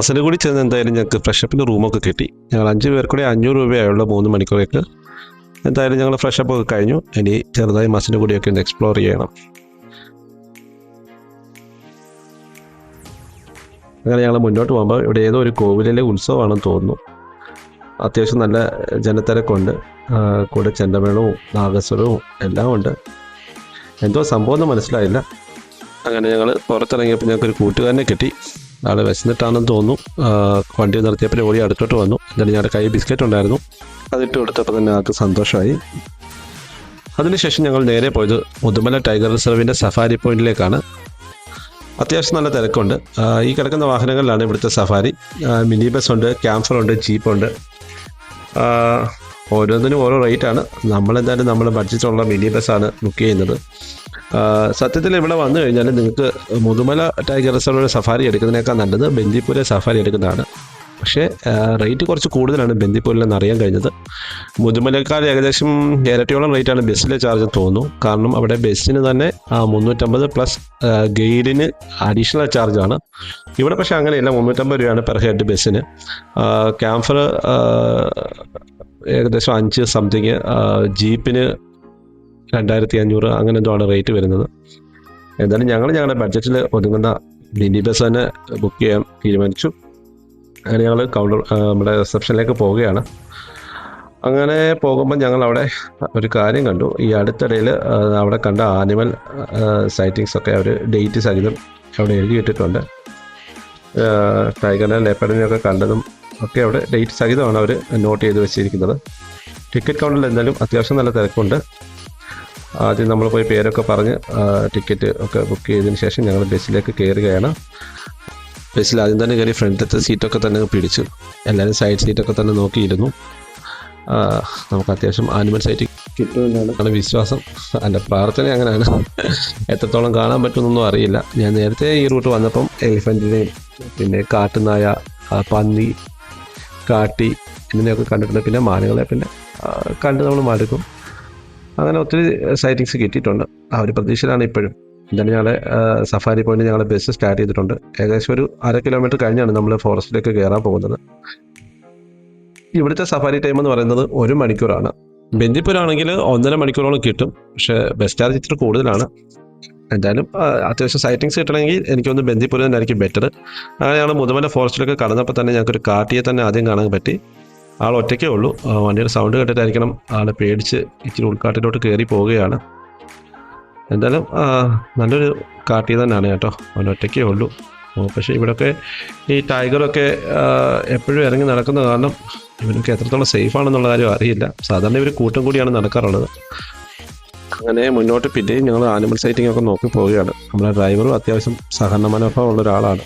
മസനഗുടി ചെന്ന് എന്തായാലും ഞങ്ങൾക്ക് ഫ്രഷപ്പിന്റെ റൂമൊക്കെ കിട്ടി. ഞങ്ങൾ അഞ്ച് പേർക്കൂടെ അഞ്ഞൂറ് രൂപയായുള്ള മൂന്ന് മണിക്കൂറേക്ക് എന്തായാലും ഞങ്ങൾ ഫ്രഷപ്പ് ഒക്കെ കഴിഞ്ഞു. ഇനി ചെറുതായി മസനഗുടിയൊക്കെ ഒന്ന് എക്സ്പ്ലോർ ചെയ്യണം. അങ്ങനെ ഞങ്ങൾ മുന്നോട്ട് പോകുമ്പോൾ ഇവിടെ ഏതോ ഒരു കോവിലിലെ ഉത്സവമാണെന്ന് തോന്നുന്നു. അത്യാവശ്യം നല്ല ജനത്തിരക്കുണ്ട്. കൂടെ ചെണ്ടമേളവും നാഗസ്വരവും എല്ലാം ഉണ്ട്. എന്തോ സംഭവം മനസ്സിലായില്ല. അങ്ങനെ ഞങ്ങൾ പുറത്തിറങ്ങിയപ്പോൾ ഞങ്ങൾക്കൊരു കൂട്ടുകാരനെ കിട്ടി. ആൾ വിശന്നിട്ടാണെന്ന് തോന്നുന്നു. വണ്ടി നിർത്തിയപ്പോൾ ഓടി അടുത്തോട്ട് വന്നു. എന്നിട്ട് ഞങ്ങളുടെ കൈ ബിസ്ക്കറ്റ് ഉണ്ടായിരുന്നു. അതിട്ട് കൊടുത്തപ്പോൾ തന്നെ ആൾക്ക് സന്തോഷമായി. അതിനുശേഷം ഞങ്ങൾ നേരെ പോയത് മുതുമല ടൈഗർ റിസർവിന്റെ സഫാരി പോയിന്റിലേക്കാണ്. അത്യാവശ്യം നല്ല തിരക്കുണ്ട്. ഈ കിടക്കുന്ന വാഹനങ്ങളിലാണ് ഇവിടുത്തെ സഫാരി. മിനി ബസ് ഉണ്ട് ക്യാമ്പർ ഉണ്ട് ജീപ്പ് ഉണ്ട് ഓരോന്നിനും ഓരോ റേറ്റാണ്. നമ്മളെന്തായാലും നമ്മൾ ബഡ്ജറ്റുള്ള മിനി ബസ്സാണ് ബുക്ക് ചെയ്യുന്നത്. സത്യത്തിൽ ഇവിടെ വന്നു കഴിഞ്ഞാൽ നിങ്ങൾക്ക് മുതുമല ടൈഗർ റിസർവിലെ സഫാരി എടുക്കുന്നതിനേക്കാൾ നല്ലത് ബന്ദിപ്പൂരെ സഫാരി എടുക്കുന്നതാണ്. പക്ഷേ റേറ്റ് കുറച്ച് കൂടുതലാണ് ബന്ദിപ്പൂരിലെന്ന് അറിയാൻ കഴിഞ്ഞത്. മുതുമലക്കാർ ഏകദേശം ഇരട്ടിയോളം റേറ്റാണ് ബസ്സിലെ ചാർജ് തോന്നുന്നു. കാരണം അവിടെ ബസ്സിന് തന്നെ മുന്നൂറ്റമ്പത് പ്ലസ് ഗൈഡിന് അഡീഷണൽ ചാർജാണ്. ഇവിടെ പക്ഷേ അങ്ങനെയല്ല മുന്നൂറ്റമ്പത് രൂപയാണ് പെർ ഹെഡ് ബസ്സിന്. ക്യാംഫർ ഏകദേശം അഞ്ച് സംതിങ് ജീപ്പിന് രണ്ടായിരത്തി അഞ്ഞൂറ് അങ്ങനെ എന്തോ ആണ് റേറ്റ് വരുന്നത്. എന്തായാലും ഞങ്ങൾ ഞങ്ങളുടെ ബഡ്ജറ്റിൽ ഒതുങ്ങുന്ന മിനി ബസ് തന്നെ ബുക്ക് ചെയ്യാൻ തീരുമാനിച്ചു. അങ്ങനെ ഞങ്ങൾ കൗണ്ടർ നമ്മുടെ റിസപ്ഷനിലേക്ക് പോവുകയാണ്. അങ്ങനെ പോകുമ്പോൾ ഞങ്ങൾ അവിടെ ഒരു കാര്യം കണ്ടു. ഈ അടുത്തിടയിൽ അവിടെ കണ്ട ആനിമൽ സൈറ്റിങ്സ് ഒക്കെ അവർ ഡേറ്റ് സഹിതം അവിടെ എഴുതിയിട്ടിട്ടുണ്ട് ടൈഗറിനെ ലേപ്പഡിനെയൊക്കെ കണ്ടതും ഒക്കെ അവിടെ ഡേറ്റ് സഹിതമാണ് അവർ നോട്ട് ചെയ്ത് വെച്ചിരിക്കുന്നത്. ടിക്കറ്റ് കൗണ്ടറിൽ എന്തായാലും അത്യാവശ്യം നല്ല തിരക്കുണ്ട്. ആദ്യം നമ്മൾ പോയി പേരൊക്കെ പറഞ്ഞ് ടിക്കറ്റ് ഒക്കെ ബുക്ക് ചെയ്തതിന് ശേഷം ഞങ്ങൾ ബസ്സിലേക്ക് കയറുകയാണ് ബസ്സിൽ ആദ്യം തന്നെ കയറി ഫ്രണ്ടിലത്തെ സീറ്റൊക്കെ തന്നെ പിടിച്ചു. എല്ലാവരും സൈഡ് സീറ്റൊക്കെ തന്നെ നോക്കിയിരുന്നു. നമുക്ക് അത്യാവശ്യം ആനിമൽ സൈറ്റ് കിട്ടുമെന്നാണ് വിശ്വാസം. എന്റെ പ്രാർത്ഥന അങ്ങനെയാണ്. എത്രത്തോളം കാണാൻ പറ്റുമെന്നൊന്നും അറിയില്ല. ഞാൻ നേരത്തെ ഈ റൂട്ട് വന്നപ്പം എലിഫന്റിനെയും പിന്നെ കാട്ടുനായ പന്നി കാട്ടി ഇതിനെയൊക്കെ കണ്ടിട്ടുണ്ട്. പിന്നെ മാനുകളെ പിന്നെ കണ്ട് നമ്മൾ മടുക്കും. അങ്ങനെ ഒത്തിരി സൈറ്റിങ്സ് കിട്ടിയിട്ടുണ്ട്. ആ ഒരു പ്രതീക്ഷയിലാണ് ഇപ്പോഴും. എന്തായാലും ഞങ്ങളെ സഫാരി പോയിന്റ് ഞങ്ങളെ ബസ് സ്റ്റാർട്ട് ചെയ്തിട്ടുണ്ട്. ഏകദേശം ഒരു അര കിലോമീറ്റർ കഴിഞ്ഞാണ് നമ്മൾ ഫോറസ്റ്റിലേക്ക് കയറാൻ പോകുന്നത്. ഇവിടുത്തെ സഫാരി ടൈം എന്ന് പറയുന്നത് ഒരു മണിക്കൂറാണ്. ബന്ദിപ്പൂരാണെങ്കിൽ ഒന്നര മണിക്കൂറോളം കിട്ടും. പക്ഷേ ബസ് ചാർജ് ഇത്തിരി കൂടുതലാണ്. എന്തായാലും അത്യാവശ്യം സൈറ്റിങ്സ് കിട്ടണമെങ്കിൽ എനിക്കൊന്ന് തന്നെ ആയിരിക്കും ബെറ്റർ അങ്ങനെ ഞങ്ങൾ മുതുമല ഫോറസ്റ്റിലൊക്കെ കടന്നപ്പോൾ തന്നെ ഞങ്ങൾക്കൊരു കാട്ടിയെ തന്നെ ആദ്യം കാണാൻ പറ്റി. ആൾ ഒറ്റയ്ക്കേ ഉള്ളൂ. വണ്ടിയുടെ സൗണ്ട് കേട്ടിട്ടായിരിക്കണം ആൾ പേടിച്ച് ഇച്ചിരി ഉൾക്കാട്ടിലോട്ട് കയറി പോവുകയാണ്. എന്തായാലും നല്ലൊരു കാട്ടി തന്നെയാണ് കേട്ടോ. അവൻ ഒറ്റയ്ക്കേ ഉള്ളൂ. പക്ഷേ ഇവിടെയൊക്കെ ഈ ടൈഗറൊക്കെ എപ്പോഴും ഇറങ്ങി നടക്കുന്ന കാരണം ഇവനൊക്കെ എത്രത്തോളം സേഫ് ആണെന്നുള്ള കാര്യം അറിയില്ല. സാധാരണ ഇവർ കൂട്ടം കൂടിയാണ് നടക്കാറുള്ളത്. അങ്ങനെ മുന്നോട്ട് പിന്നെയും ഞങ്ങൾ ആനിമൽ സൈറ്റിംഗ് ഒക്കെ നോക്കി പോവുകയാണ്. നമ്മുടെ ഡ്രൈവറും അത്യാവശ്യം സഹകരണ മനോഭാവമുള്ള ഒരാളാണ്.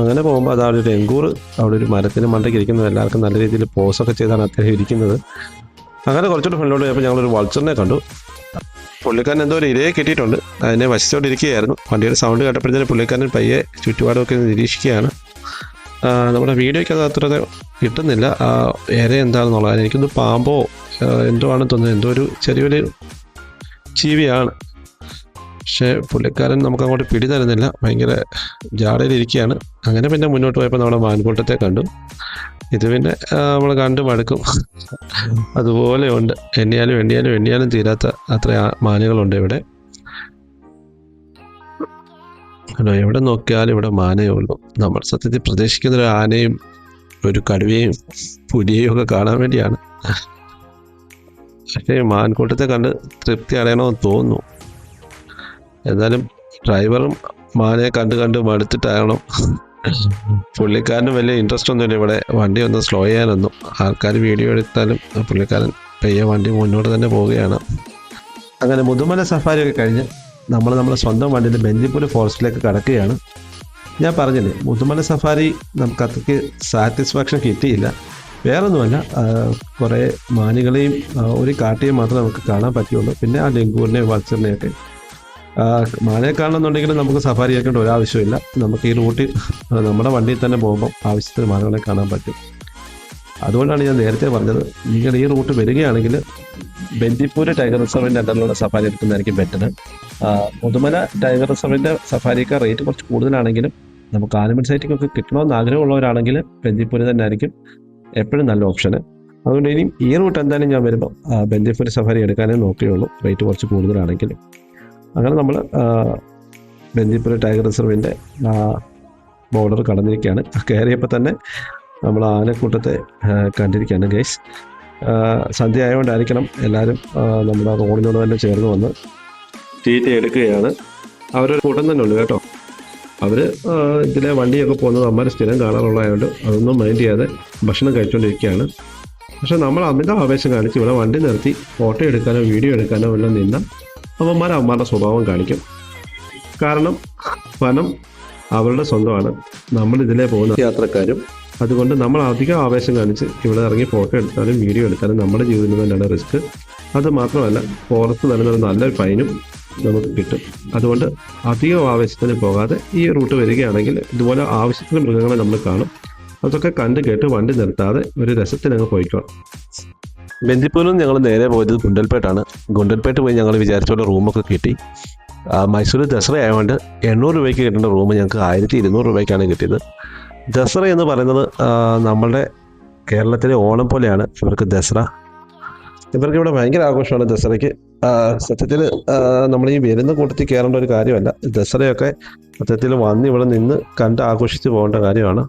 അങ്ങനെ പോകുമ്പോൾ അതാണ് ഒരു രംഗൂർ അവിടെ ഒരു മരത്തിന് മണ്ടയ്ക്ക് ഇരിക്കുന്നത് എല്ലാവർക്കും നല്ല രീതിയിൽ പോസൊക്കെ ചെയ്താണ് അദ്ദേഹം ഇരിക്കുന്നത്. അങ്ങനെ കുറച്ചുകൂടെ ഫ്രണ്ടിലോട്ട് പോയപ്പോൾ ഞങ്ങളൊരു വൾച്ചറിനെ കണ്ടു. പുള്ളിക്കാരൻ എന്തോ ഒരു ഇരയെ കിട്ടിയിട്ടുണ്ട്. അതിനെ വശിച്ചുകൊണ്ടിരിക്കുകയായിരുന്നു വണ്ടിയുടെ സൗണ്ട് കേട്ടപ്പോഴത്തേന് പുള്ളിക്കാരൻ പയ്യെ ചുറ്റുപാടുമൊക്കെ നിരീക്ഷിക്കുകയാണ്. നമ്മുടെ വീഡിയോയ്ക്ക് അത് അത്ര കിട്ടുന്നില്ല. ആ ഇര എന്താണെന്നുള്ളത്. എനിക്കൊന്ന് പാമ്പോ എന്തോ ആണെന്ന് തോന്നുന്നത്. എന്തോ ഒരു ചെറിയൊരു ജീവിയാണ് പക്ഷേ പുള്ളിക്കാരൻ നമുക്ക് അങ്ങോട്ട് പിടി തരുന്നില്ല. ഭയങ്കര ജാടയിലിരിക്കുകയാണ്. അങ്ങനെ പിന്നെ മുന്നോട്ട് പോയപ്പോൾ നമ്മുടെ മാൻകൂട്ടത്തെ കണ്ടു. ഇത് പിന്നെ നമ്മൾ കണ്ടു മടുക്കും. അതുപോലെ ഉണ്ട് എണ്ണിയാലും എണ്ണിയാലും എണ്ണിയാലും തീരാത്ത അത്ര മാനുകളുണ്ട് ഇവിടെ. ഹലോ എവിടെ നോക്കിയാലും ഇവിടെ മാനേ ഉള്ളൂ. നമ്മൾ സത്യത്തിൽ പ്രതീക്ഷിക്കുന്ന ഒരു ആനയും ഒരു കടുവയും പുലിയെയും ഒക്കെ കാണാൻ വേണ്ടിയാണ്. പക്ഷേ മാൻകൂട്ടത്തെ കണ്ട് തൃപ്തി അടയണമെന്ന് തോന്നുന്നു. എന്നാലും ഡ്രൈവറും മാനയെ കണ്ട് കണ്ട് മടുത്തിട്ടാകണം. പുള്ളിക്കാരന് വലിയ ഇൻട്രസ്റ്റ് ഒന്നുമില്ല. ഇവിടെ വണ്ടി ഒന്ന് സ്ലോ ചെയ്യാനൊന്നും. ആൾക്കാർ വീഡിയോ എടുത്താലും പുള്ളിക്കാരൻ പയ്യെ വണ്ടി മുന്നോട്ട് തന്നെ പോവുകയാണ്. അങ്ങനെ മുതുമല സഫാരി ഒക്കെ കഴിഞ്ഞ് നമ്മൾ നമ്മുടെ സ്വന്തം വണ്ടിയിൽ ബെഞ്ചിപ്പൂര് ഫോറസ്റ്റിലേക്ക് കടക്കുകയാണ്. ഞാൻ പറഞ്ഞില്ലേ മുതുമല സഫാരി നമുക്ക് അത്രയ്ക്ക് സാറ്റിസ്ഫാക്ഷൻ കിട്ടിയില്ല. വേറൊന്നുമല്ല കുറേ മാനുകളെയും ഒരു കാട്ടിയും മാത്രമേ നമുക്ക് കാണാൻ പറ്റുള്ളൂ. പിന്നെ ആ ഡെങ്കൂറിനെയും വത്സറിനെയൊക്കെ ആ, മാനയെ കാണണമെന്നുണ്ടെങ്കിൽ നമുക്ക് സഫാരി ആക്കേണ്ട ഒരാവശ്യമില്ല. നമുക്ക് ഈ റൂട്ടിൽ നമ്മുടെ വണ്ടിയിൽ തന്നെ പോകുമ്പോൾ ആവശ്യത്തിന് മാനകളെ കാണാൻ പറ്റും. അതുകൊണ്ടാണ് ഞാൻ നേരത്തെ പറഞ്ഞത് നിങ്ങൾ ഈ റൂട്ട് വരികയാണെങ്കിൽ ബന്ദിപ്പൂര് ടൈഗർ റിസർവിന്റെ അണ്ടറിലുള്ള സഫാരി എടുക്കുന്നതായിരിക്കും ബെറ്റർ മുതുമല ടൈഗർ റിസർവിന്റെ സഫാരിക്ക് റേറ്റ് കുറച്ച് കൂടുതലാണെങ്കിലും നമുക്ക് ആനിമൽ സൈറ്റിങ്ങൊക്കെ കിട്ടണമെന്ന് ആഗ്രഹമുള്ളവരാണെങ്കിൽ ബന്ദിപ്പൂര് തന്നെ ആയിരിക്കും എപ്പോഴും നല്ല ഓപ്ഷന് അതുകൊണ്ട് ഇനിയും ഈ റൂട്ട് എന്തായാലും ഞാൻ വരുമ്പോൾ ബന്ദിപ്പൂര് സഫാരി എടുക്കാനേ നോക്കുകയുള്ളൂ റേറ്റ് കുറച്ച് കൂടുതലാണെങ്കിലും. അങ്ങനെ നമ്മൾ ബന്ദിപ്പുര ടൈഗർ റിസർവിന്റെ ബോർഡർ കടന്നിരിക്കുകയാണ് കയറിയപ്പോൾ തന്നെ നമ്മൾ ആനക്കൂട്ടത്തെ കണ്ടിരിക്കുകയാണ് ഗൈസ്. സന്ധ്യ ആയതുകൊണ്ടായിരിക്കണം എല്ലാവരും നമ്മുടെ റോഡിനോട് തന്നെ ചേർന്ന് വന്ന് തീറ്റ എടുക്കുകയാണ്. അവരൊരു കൂട്ടം തന്നെ ഉണ്ട് കേട്ടോ. അവർ ഇതിലെ വണ്ടിയൊക്കെ പോകുന്നത് അമ്മ സ്ഥിരം കാണാറുള്ളതായതുകൊണ്ട് അതൊന്നും മൈൻഡ് ചെയ്യാതെ ഭക്ഷണം കഴിച്ചുകൊണ്ടിരിക്കുകയാണ് പക്ഷെ നമ്മൾ അമിത ആവേശം കാണിച്ച് ഇവിടെ വണ്ടി നിർത്തി ഫോട്ടോ എടുക്കാനോ വീഡിയോ എടുക്കാനോ എല്ലാം നിന്നാൽ അവന്മാർ അവന്മാരുടെ സ്വഭാവം കാണിക്കും. കാരണം വനം അവരുടെ സ്വന്തമാണ്. നമ്മൾ ഇതിലെ പോകുന്ന യാത്രക്കാരും അതുകൊണ്ട് നമ്മൾ അധികം ആവേശം കാണിച്ച് ഇവിടെ ഇറങ്ങി ഫോട്ടോ എടുത്താലും വീഡിയോ എടുത്താലും നമ്മുടെ ജീവിതത്തിൽ തന്നെയാണ് റിസ്ക് അത് മാത്രമല്ല ഫോറസ്റ്റ് ഒരു നല്ലൊരു ഫൈനും നമുക്ക് കിട്ടും. അതുകൊണ്ട് അധികം ആവേശത്തിന് പോകാതെ ഈ റൂട്ട് വരികയാണെങ്കിൽ ഇതുപോലെ ആവശ്യത്തിന് മൃഗങ്ങളെ നമ്മൾ കാണും. അതൊക്കെ കണ്ട് കേട്ട് വണ്ടി നിർത്താതെ ഒരു രസത്തിനങ്ങ് പോയിക്കോളാം. ബന്ദിപ്പൂരിൽ ഞങ്ങൾ നേരെ പോയത് ഗുണ്ടൽപേട്ടാണ്. ഗുണ്ടൽപേട്ട് പോയി ഞങ്ങൾ വിചാരിച്ചുള്ള റൂമൊക്കെ കിട്ടി. മൈസൂർ ദസറ ആയതുകൊണ്ട് എണ്ണൂറ് രൂപയ്ക്ക് കിട്ടേണ്ട റൂം ഞങ്ങൾക്ക് ആയിരത്തി ഇരുന്നൂറ് രൂപയ്ക്കാണ് കിട്ടിയത്. ദസറ എന്ന് പറയുന്നത് നമ്മളുടെ കേരളത്തിലെ ഓണം പോലെയാണ് ഇവർക്ക് ദസറ. ഇവർക്ക് ഇവിടെ ഭയങ്കര ആഘോഷമാണ് ദസറയ്ക്ക്. സത്യത്തിൽ നമ്മൾ ഈ വരുന്ന കൂട്ടത്തിൽ കയറേണ്ട ഒരു കാര്യമല്ല. ദസറയൊക്കെ സത്യത്തിൽ വന്ന് ഇവിടെ നിന്ന് കണ്ട് ആഘോഷിച്ച് പോകേണ്ട കാര്യമാണ്.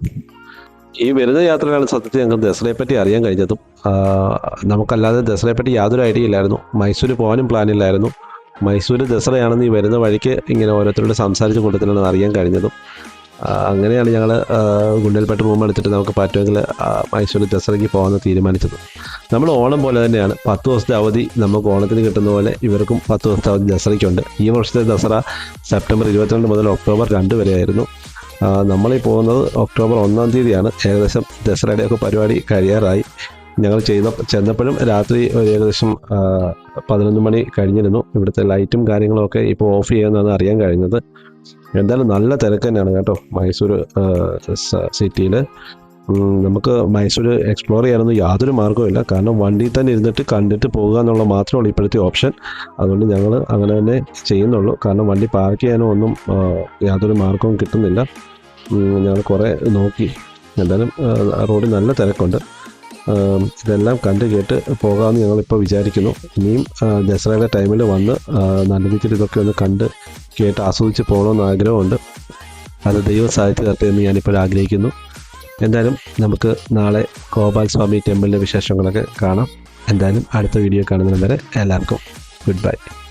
ഈ വരുന്ന യാത്രയിലാണ് സത്യത്തിൽ ഞങ്ങൾക്ക് ദസറയെ പറ്റി അറിയാൻ കഴിഞ്ഞതും. നമുക്കല്ലാതെ ദസറയെ പറ്റി യാതൊരു ഐഡിയ ഇല്ലായിരുന്നു. മൈസൂർ പോകാനും പ്ലാൻ ഇല്ലായിരുന്നു. മൈസൂർ ദസറയാണെന്ന് ഈ വരുന്ന വഴിക്ക് ഇങ്ങനെ ഓരോരുത്തരോട് സംസാരിച്ച് കൂട്ടത്തിലാണ് അറിയാൻ കഴിഞ്ഞതും. അങ്ങനെയാണ് ഞങ്ങൾ ഗുണ്ടൽപേട്ട് റൂം എടുത്തിട്ട് നമുക്ക് പറ്റുമെങ്കിൽ മൈസൂർ ദസറയ്ക്ക് പോകാമെന്ന് തീരുമാനിച്ചത്. നമ്മൾ ഓണം പോലെ തന്നെയാണ്. പത്ത് ദിവസത്തെ അവധി നമുക്ക് ഓണത്തിന് കിട്ടുന്ന പോലെ ഇവർക്കും പത്ത് ദിവസത്തെ അവധി ദസറയ്ക്കുണ്ട്. ഈ വർഷത്തെ ദസറ സെപ്റ്റംബർ ഇരുപത്തിരണ്ട് മുതൽ ഒക്ടോബർ രണ്ട് വരെയായിരുന്നു. നമ്മളീ പോകുന്നത് ഒക്ടോബർ ഒന്നാം തീയതിയാണ്. ഏകദേശം ദസറയുടെയൊക്കെ പരിപാടി കഴിയാറായി. ഞങ്ങൾ ചെയ്ത ചെന്നപ്പോഴും രാത്രി ഒരു ഏകദേശം പതിനൊന്ന് മണി കഴിഞ്ഞിരുന്നു. ഇവിടുത്തെ ലൈറ്റും കാര്യങ്ങളൊക്കെ ഇപ്പോൾ ഓഫ് ചെയ്യുന്നതാണ് അറിയാൻ കഴിഞ്ഞത്. എന്തായാലും നല്ല തിരക്ക് തന്നെയാണ് കേട്ടോ മൈസൂർ സിറ്റിയിൽ നമുക്ക് മൈസൂർ എക്സ്പ്ലോർ ചെയ്യാനൊന്നും യാതൊരു മാർഗവും ഇല്ല. കാരണം വണ്ടിയിൽ തന്നെ ഇരുന്നിട്ട് കണ്ടിട്ട് പോകുക എന്നുള്ള മാത്രമേ ഉള്ളൂ ഇപ്പോഴത്തെ ഓപ്ഷൻ അതുകൊണ്ട് ഞങ്ങൾ അങ്ങനെ തന്നെ ചെയ്യുന്നുള്ളൂ. കാരണം വണ്ടി പാർക്ക് ചെയ്യാനോ ഒന്നും യാതൊരു മാർഗവും കിട്ടുന്നില്ല. ഞങ്ങൾ കുറേ നോക്കി. എന്തായാലും റോഡ് റോഡിൽ നല്ല തിരക്കുണ്ട്. ഇതെല്ലാം കണ്ട് കേട്ട് പോകാമെന്ന് ഞങ്ങളിപ്പോൾ വിചാരിക്കുന്നു. ഇനിയും ദസറയുടെ ടൈമിൽ വന്ന് നല്ല രീതിയിൽ ഇതൊക്കെ ഒന്ന് കണ്ട് കേട്ട് ആസ്വദിച്ച് പോകണമെന്ന് ആഗ്രഹമുണ്ട്. അത് ദൈവം സാധിച്ചു തരട്ടെ എന്ന് ഞാനിപ്പോൾ ആഗ്രഹിക്കുന്നു. എന്തായാലും നമുക്ക് നാളെ ഗോപാൽ സ്വാമി ടെമ്പിളിന്റെ വിശേഷങ്ങളൊക്കെ കാണാം. എന്തായാലും അടുത്ത വീഡിയോ കാണുന്നതിന് വരെ എല്ലാവർക്കും ഗുഡ് ബൈ.